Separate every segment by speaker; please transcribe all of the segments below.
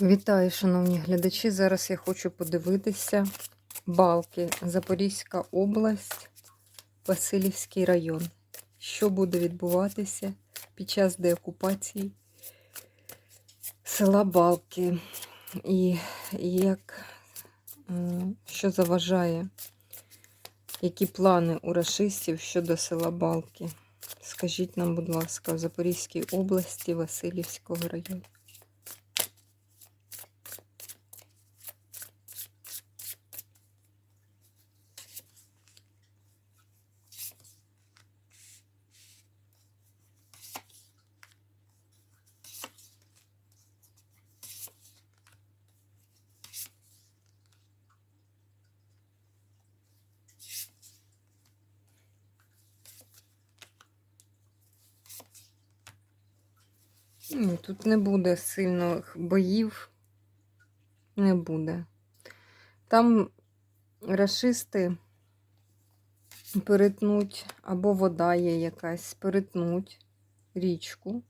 Speaker 1: Вітаю, шановні глядачі. Зараз я хочу подивитися балки. Запорізька область, Васильівський район. Що буде відбуватися під час деокупації села Балки? І як, що заважає, які плани у рашистів щодо села Балки? Скажіть нам, будь ласка, в Запорізькій області Васильівського району. Ні, тут не буде сильних боїв. Не буде. Там рашисти перетнуть, або вода є якась, перетнуть річку.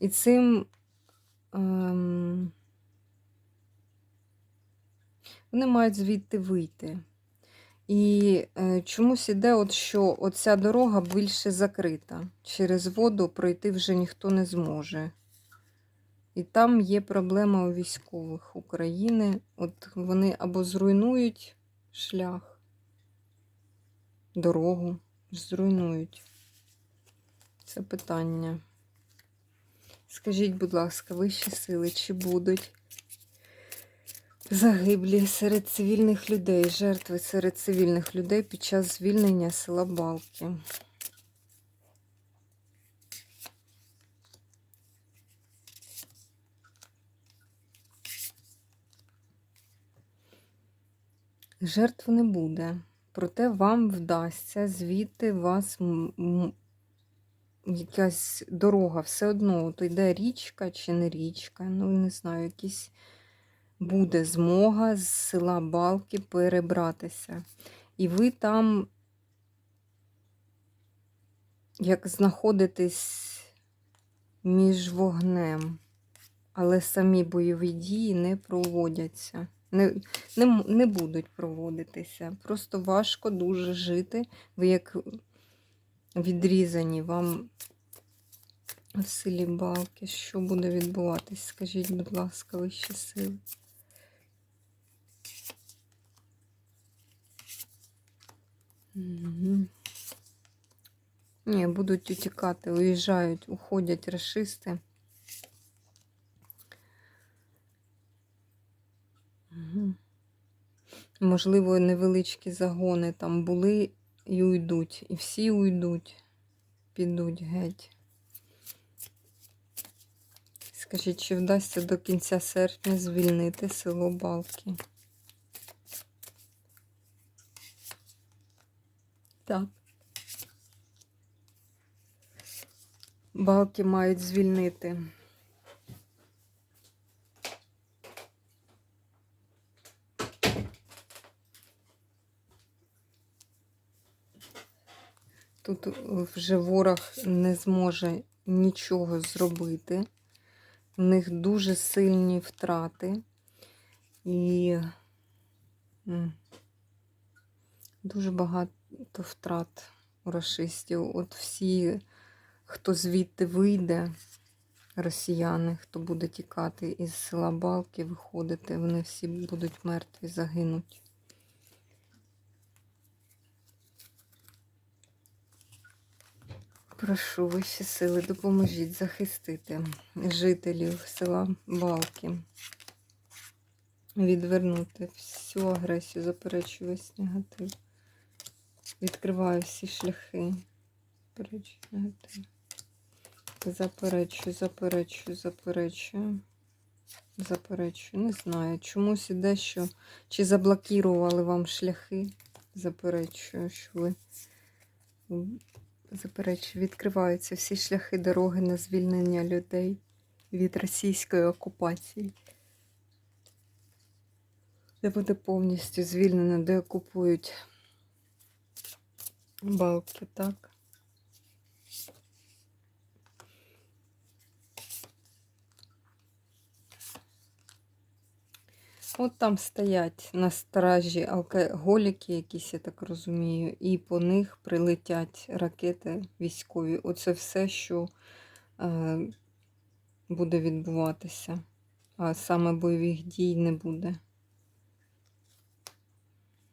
Speaker 1: І цим ем, вони мають звідти вийти. І е, чомусь іде, от що оця дорога більше закрита. Через воду пройти вже ніхто не зможе. І там є проблема у військових України. От вони або зруйнують шлях, дорогу, зруйнують. Це питання. Скажіть, будь ласка, вищі сили, чи будуть загиблі серед цивільних людей, жертви серед цивільних людей під час звільнення села Балки? Жертв не буде, проте вам вдасться звідти вас якась дорога, все одно, то йде річка чи не річка, ну не знаю, якісь буде змога з села Балки перебратися. І ви там, як знаходитесь між вогнем, але самі бойові дії не проводяться. Не, не, не будуть проводитися. Просто важко дуже жити. Ви як відрізані вам в селі Балки. Що буде відбуватись? Скажіть, будь ласка, вищі сили. Мгм. Ні, будуть утікати, уїжджають, уходять расисти. Мгм. Можливо, невеличкі загони там були і уйдуть. І всі уйдуть, підуть геть. Скажіть, чи вдасться до кінця серпня звільнити село Балки? Так. Балки мають звільнити. Тут вже ворог не зможе нічого зробити. У них дуже сильні втрати. І дуже багато втрат у расистів. От всі, хто звідти вийде, росіяни, хто буде тікати із села Балки, виходити, вони всі будуть мертві, загинуть. Прошу вищі сили, допоможіть захистити жителів села Балки, відвернути всю агресію, заперечую весь негатив. Відкриваю всі шляхи. Заперечую. Заперечую, заперечую, заперечую. Не знаю. Чомусь іде, що чи заблокували вам шляхи. Заперечую, що ви заперечую, відкриваються всі шляхи дороги на звільнення людей від російської окупації. Де буде повністю звільнено, де окупують балки, так? От там стоять на стражі алкоголіки якісь, я так розумію, і по них прилетять ракети військові. Оце все, що е, буде відбуватися. А саме бойових дій не буде.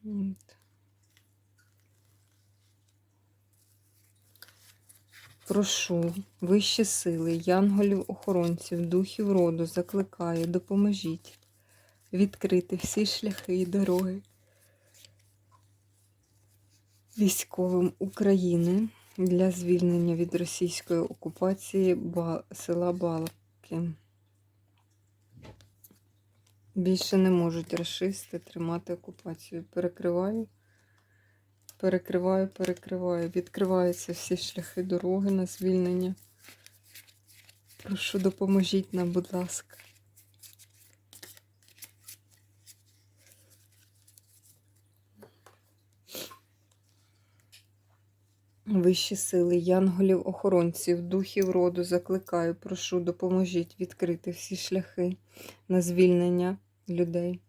Speaker 1: От. Прошу, вищі сили, янголів-охоронців, духів роду, закликаю, допоможіть відкрити всі шляхи і дороги військовим України для звільнення від російської окупації села Балки. Більше не можуть расисти тримати окупацію. Перекриваю, перекриваю, перекриваю. Відкриваються всі шляхи дороги на звільнення. Прошу, допоможіть нам, будь ласка. Вищі сили, янголів, охоронців, духів роду закликаю, прошу, допоможіть відкрити всі шляхи на звільнення людей,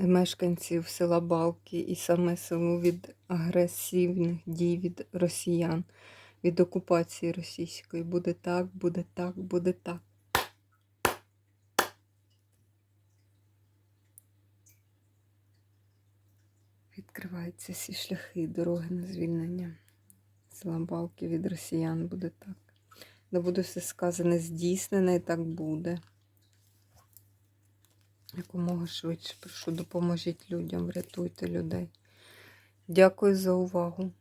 Speaker 1: мешканців села Балки і саме село від агресивних дій від росіян, від окупації російської. Буде так, буде так, буде так. Відкриваються всі шляхи дороги на звільнення. Села Балки від росіян буде так. Да буде все сказане здійснене і так буде. Якомога швидше прошу, допоможіть людям, врятуйте людей. Дякую за увагу.